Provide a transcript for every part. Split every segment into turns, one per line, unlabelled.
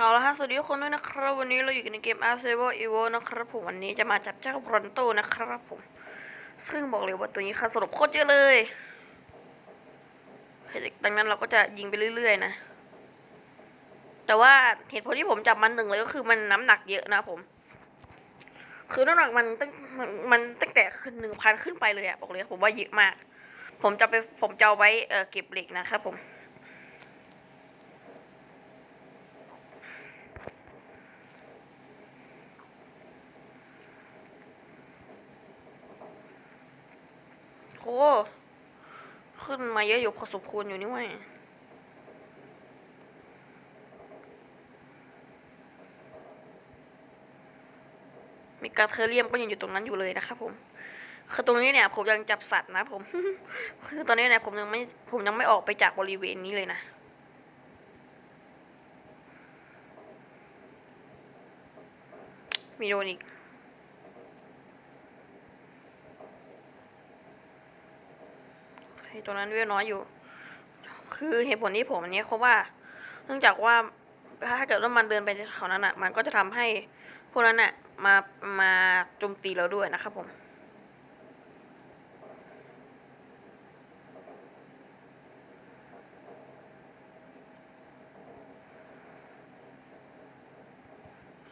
เอาละฮะสวัสดีทุกคนด้วยนะครับ วันนี้เราอยู่กันในเกม a r c e v a l Evo นะครับผมวันนี้จะมาจับเจ้าบรอนโตนะครับผม ซึ่งบอกเลยว่าตัวนี้ค่าสลบโคตรเยอะเลยดังนั้นเราก็จะยิงไปเรื่อย ๆ นะ แต่ว่าเหตุผลที่ผมจับมันหนึ่งเลยก็คือมันน้ำหนักเยอะนะผม คือน้ำหนักมันตั้งมันตั้งแต่ขึ้นหนึ่งพันขึ้นไปเลยอะบอกเลยผมว่าเยอะมาก ผมจะไปผมจะเอาไว้เเก็บเหล็กนะครับผม ขึ้นมาเยอะอยู่พอสมควรอยู่นี่เว้ยมีกรเทเรียมก็ยังอยู่ตรงนั้นอยู่เลยนะครับผม คือตรงนี้เนี่ย ผมยังจับสัตว์นะผม คือตอนนี้เนี่ยผมยังไม่ผมยังไม่ออกไปจากบริเวณนี้เลยนะ มีโดนอีก โอเค ตรงนั้นเวลน้อยอยู่ คือเหตุผลที่ผมอันนี้เพราะว่า เนื่องจากว่าถ้าเกิดว่ามันเดินไปแถวนั้นอะ มันก็จะทำให้พวกนั้นอะมามาโจมตีเราด้วยนะครับผม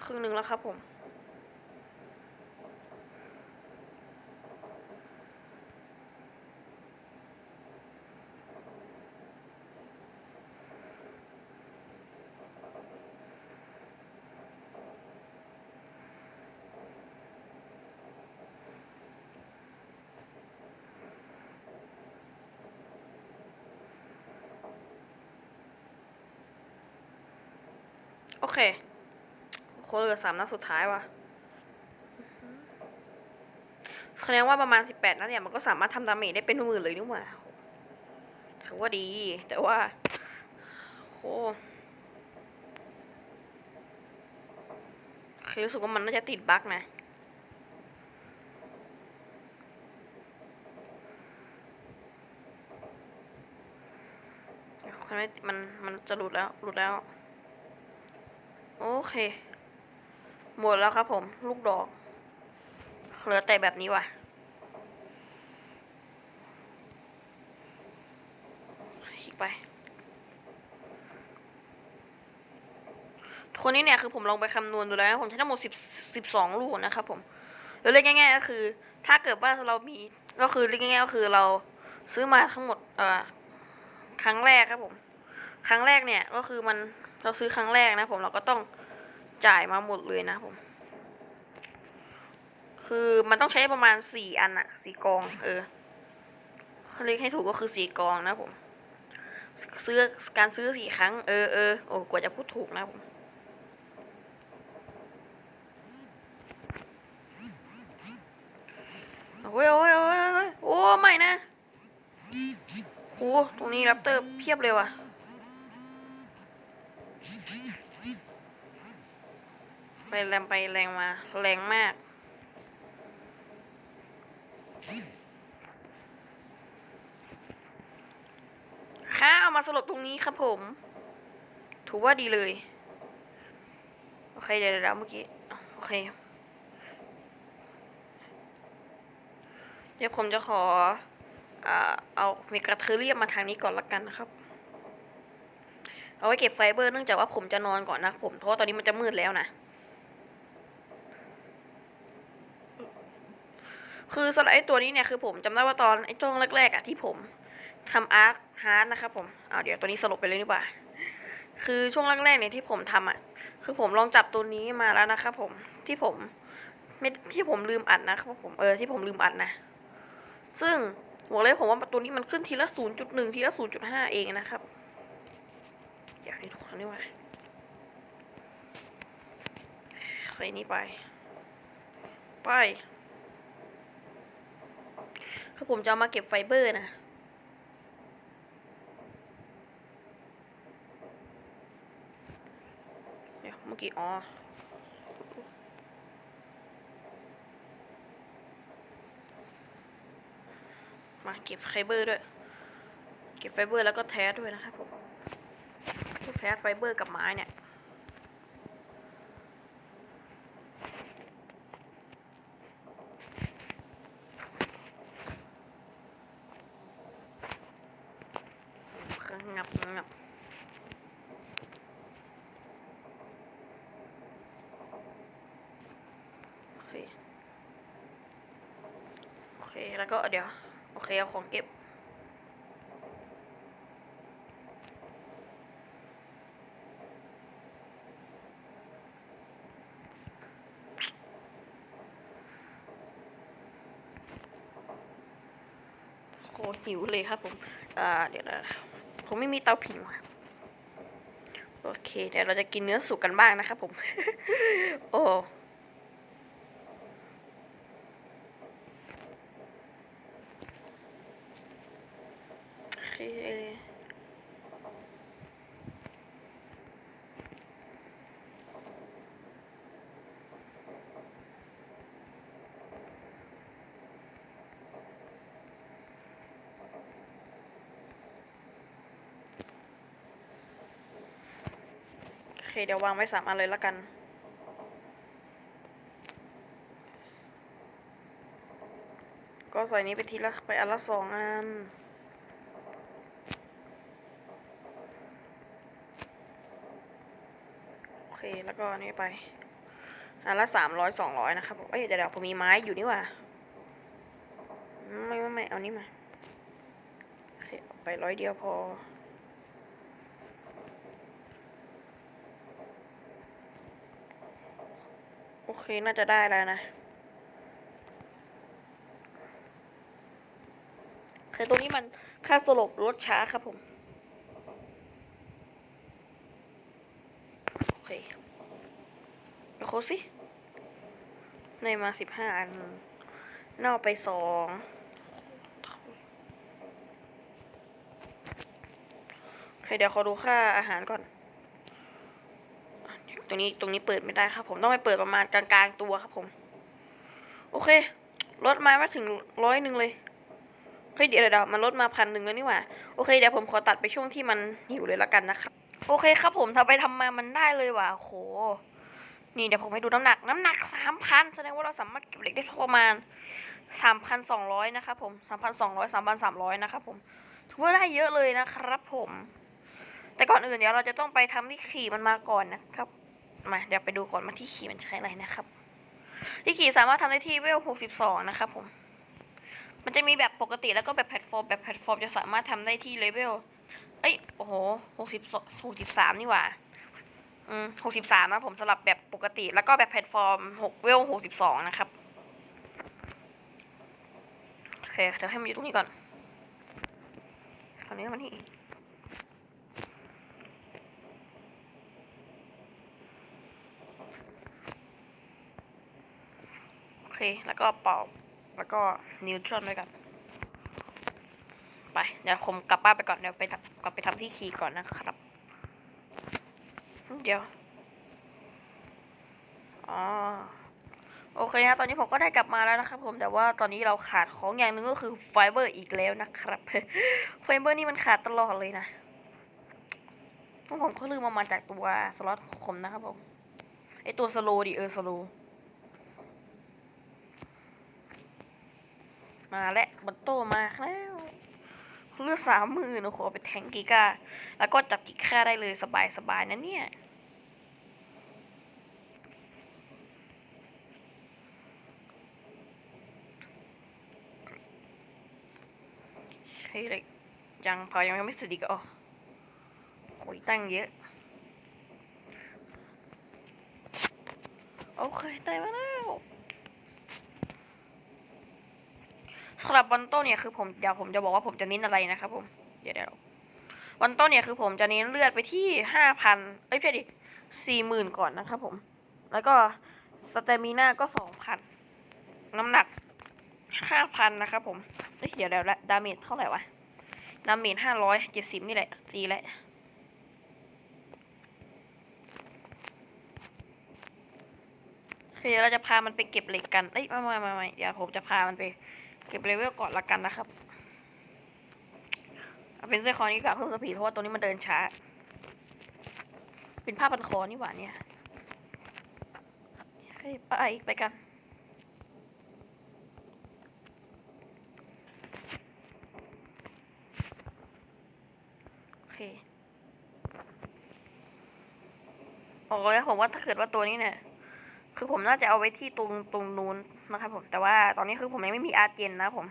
ครึ่งหนึ่งแล้วครับผม เคคนเหลือสามนัดสุดท้ายว่ะแสดงว่าประมาณสิบแปดนัดเนี่ยมันก็สามารถทำดาเมจได้เป็นหมื่นเลยนี่หว่าถือว่าดี แต่ว่าโหคือรู้สึกว่ามันน่าจะติดบั๊กนะมันมันจะหลุดแล้ว หลุดแล้ว โอเค หมดแล้วครับผม ลูกดอก เหลือแต่แบบนี้ว่ะอีกไปคนนี้เนี่ยคือผมลองไปคำนวณดูแล้วนะผมใช้ทั้งหมดสิบสิบสองลูกนะครับผมแล้วเรียกง่ายๆก็คือ ถ้าเกิดว่าเรามีก็คือเรียกง่ายๆก็คือเราซื้อมาทั้งหมดเอ่อครั้งแรกครับผม ครั้งแรกเนี่ยก็คือมัน เราซื้อครั้งแรกนะผมเราก็ต้องจ่ายมาหมดเลยนะผม คือมันต้องใช้ประมาณสี่อันอะสี่กอง เออเขาเรียกให้ถูกก็คือสี่กองนะผม ซื้อการซื้อสี่ครั้ง เออเออโอ้กว่าจะพูดถูกนะผมโอ้ยโอ้ยโอ้ยโอ้ยโอ้ไม่นะโอ้ตรงนี้แรปเตอร์เพียบเลยว่ะ ไปแรงไปแรงมา แรงมากข้าเอามาสลบตรงนี้ครับผม ถือว่าดีเลย โอเค เดี๋ยวเดี๋ยวเมื่อกี้ โอเค เดี๋ยวผมจะขอเอาเมกาเทอเรียมมาทางนี้ก่อนละกันนะครับ เอาไว้เก็บไฟเบอร์เนื่องจากว่าผมจะนอนก่อนนะผม เพราะว่าตอนนี้มันจะมืดแล้วนะ คือสำหรับไอ้ตัวนี้เนี่ยคือผมจำได้ว่าตอนไอ้จ้องแรกๆอะที่ผมทำอาร์คฮาร์ดนะครับผมเอาเดี๋ยวตัวนี้สลบไปเลยดีกว่า คือช่วงแรกๆเนี่ยที่ผมทำอะ คือผมลองจับตัวนี้มาแล้วนะครับผม ที่ผมไม่ที่ผมลืมอัดนะครับผม เออที่ผมลืมอัดนะ ซึ่งบอกเลยผมว่าตัวนี้มันขึ้นทีละศูนย์จุดหนึ่งทีละศูนย์จุดห้าเองนะครับ อยากให้ทุกคนได้ว่าใส่นี้ไป ไป คือผมจะามาเก็บไฟเบอร์นะเดี๋ยวเมื่อกี้อ๋อมาเก็บไฟเบอร์ด้วย เก็บไฟเบอร์แล้วก็แท้ด้วยนะครับผมแท้ไฟเบอร์กับไม้เนี่ย งับงับโอเค โอเค แล้วก็เดี๋ยว โอเค เอาของเก็บโคหิวเลยครับผมเดี๋ยวนะ ผมไม่มีเตาผิงว่ะโอเค เดี๋ยวเราจะกินเนื้อสุกกันบ้างนะครับผม โอ้เค โอ เคเดี๋ยววางไว้สามอันเลยละกัน ก็ใส่นี้ไปทีละไปอันละสองอันโอเคแล้วก็อันนี้ไปอันละสามร้อยสองร้อยนะครับเอ้ยเดี๋ยวเดี๋ยวผมมีไม้อยู่นี่ว่าไม่ไม่ไม่เอานี้มาโอเคเอาไปร้อยเดียวพอ โอ เค น่าจะได้แล้วนะคือตรงนี้มันค่าสลบลดช้าครับผม โอเคเดี๋ยวโคสิในมาสิบห้าอัน เน่าไปสองโอเคเดี๋ยวขอดูค่าอาหารก่อน ตรงนี้ตรงนี้เปิดไม่ได้ครับ ผมต้องไปเปิดประมาณกลางๆตัวครับผม โอเคลดมามาถึงร้อยหนึ่งเลยเฮ้ยเดี๋ยวเดี๋ยวมันลดมาพันหนึ่งแล้วนี่หว่าโอเคเดี๋ยวผมขอตัดไปช่วงที่มันหิวเลยละกันนะครับโอเคครับผมทำไปทำมามันได้เลยว่ะโหนี่เดี๋ยวผมให้ดูน้ำหนักน้ำหนักสามพันแสดงว่าเราสามารถเก็บเหล็กได้ประมาณสามพันสองร้อยนะครับผมสามพันสองร้อยสามพันสามร้อยนะครับผมถือว่าได้เยอะเลยนะครับผม แต่ก่อนอื่นเดี๋ยวเราจะต้องไปทำที่ขี่มันมาก่อนนะครับ มาเดี๋ยวไปดูก่อนมาที่ขี่มันใช้อะไรนะครับ ที่ขี่สามารถทำได้ที่เวลหกสิบสองนะครับผม มันจะมีแบบปกติแล้วก็แบบแพลตฟอร์มแบบแพลตฟอร์มจะสามารถทำได้ที่เลเวลเอ้ยโอ้โหหกสิบหกสิบสามนี่หว่าอืมหกสิบสามนะผมสำหรับแบบปกติแล้วก็แบบแพลตฟอร์มหกเวลหกสิบสองนะครับโอเคเดี๋ยวให้มันอยู่ตรงนี้ก่อนคราวนี้มันที่ โอเค แล้วก็เป่าแล้วก็นิวทรอนด้วยกันไป เดี๋ยวผมกลับบ้านไปก่อน เดี๋ยวไปกลับไปทำที่คีก่อนนะครับ เดี๋ยว อ๋อ โอเคครับ ตอนนี้ผมก็ได้กลับมาแล้วนะครับผม แต่ว่าตอนนี้เราขาดของอย่างหนึ่งก็คือไฟเบอร์อีกแล้วนะครับ ไฟเบอร์นี่มันขาดตลอดเลยนะผมก็ลืมเอามาจากตัวสล็อตของผมนะครับผม ไอตัวสโลดิเออสโล มาแล้วบัตโตมาแล้วเลือดสามหมื่นโอ้โหไปแทงกิก้าแล้วก็จับกิกาได้เลยสบายสบายๆนะเนี่ยเฮ้ยเลยยังพอยังไม่สร็จอีกอ๋อโอ้ยตั้งเยอะ โอเคได้มาแล้ว สำหรับวันต้นเนี่ยคือผมเดี๋ยวผมจะบอกว่าผมจะเน้นอะไรนะครับผมเดี๋ยวเดี๋ยววันต้นเนี่ยคือผมจะเน้นเลือดไปที่ห้าพันเอ้ยไม่ใช่ดิสี่หมื่นก่อนนะครับผม แล้วก็สเตมิน่าก็สองพันน้ำหนักห้าพันนะครับผมเอ้ยเดี๋ยวเดี๋ยวละดาเมจเท่าไหร่วะดาเมจห้าร้อยเจ็ดสิบนี่แหละตีแหละคือเดี๋ยวเราจะพามันไปเก็บเหล็กกันเอ้ยไม่ไม่ไม่ไม่เดี๋ยวผมจะพามันไป เก็บเลเวลก่อนละกันนะครับเอาเป็นเสื้อคอนี้กับเพิ่มสปีดเพราะว่าตัวนี้มันเดินช้า เป็นผ้าพันคอนี่หว่าเนี่ยโอเคไปไปกันโอเคบอกเลยผมว่าถ้าเกิดว่าตัวนี้เนี่ย คือผมน่าจะเอาไว้ที่ตรงตรงนู้นนะครับผมแต่ว่าตอนนี้คือผมยังไม่มีอาร์เจนนะผม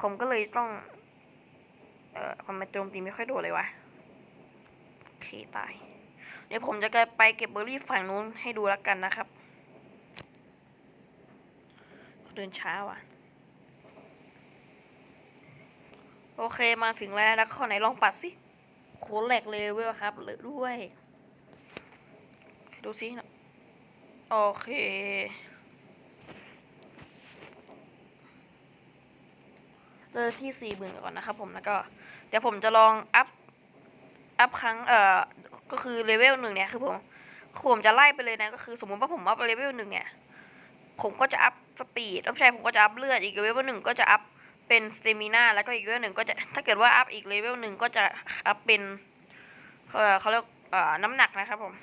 ผมก็เลยต้อง เอ่อทำไมโจมตีไม่ค่อยโดนเลยวะโอเคตาย เดี๋ยวผมจะไปเก็บเบอร์รี่ฝั่งนู้นให้ดูแล้วกันนะครับเดินช้าว่ะ โอเคมาถึงแล้วแล้วข้อไหนลองปัดสิโคแหลกเลยเว้ยครับเลือด้วย ดูสินะ โอเค เลอที่สี่หมื่นก่อนนะครับผมแล้วก็ เดี๋ยวผมจะลองอัพ อัพครั้ง เอ่อ ก็คือเลเวลหนึ่งเนี่ย คือผมผมจะไล่ไปเลยนะ ก็คือสมมติว่าผมอัพเลเวลหนึ่งเนี่ย ผมก็จะอัพสปีดไม่ใช่ผมก็จะอัพเลือด อีกเลเวลหนึ่งก็จะอัพเป็นสเตมิน่าแล้วก็อีกเลเวลหนึ่งก็จะถ้าเกิดว่าอัพอีกเลเวลหนึ่งก็จะอัพเป็นเอ่อเขาเรียกเอ่อน้ำหนักนะครับผม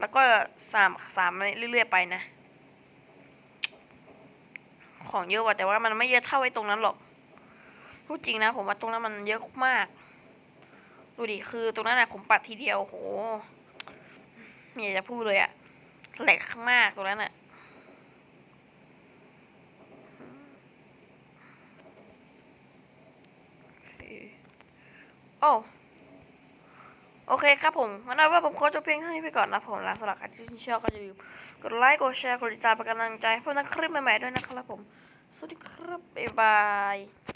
แล้วก็สามสามเรื่อยๆไปนะ ของเยอะว่ะแต่ว่ามันไม่เยอะเท่าไอ้ตรงนั้นหรอกพูดจริงนะ ผมว่าตรงนั้นมันเยอะมากดูดิคือตรงนั้นนะผมปัดทีเดียวโหไม่อยากจะพูดเลยอะแหลกมากตรงนั้นอะโอเค โอเคครับผมวันนี้ว่าผมขอจบเพียงเท่านี้ไปก่อนนะผมหล้วสลักใครที่ชอบก็อย่าลืมกดไลค์กดแชร์กดติดตามเป็นกำลังใจเพื่อนักคลิปใหม่ๆด้วยนะครับผม สวัสดีครับบ๊ายบาย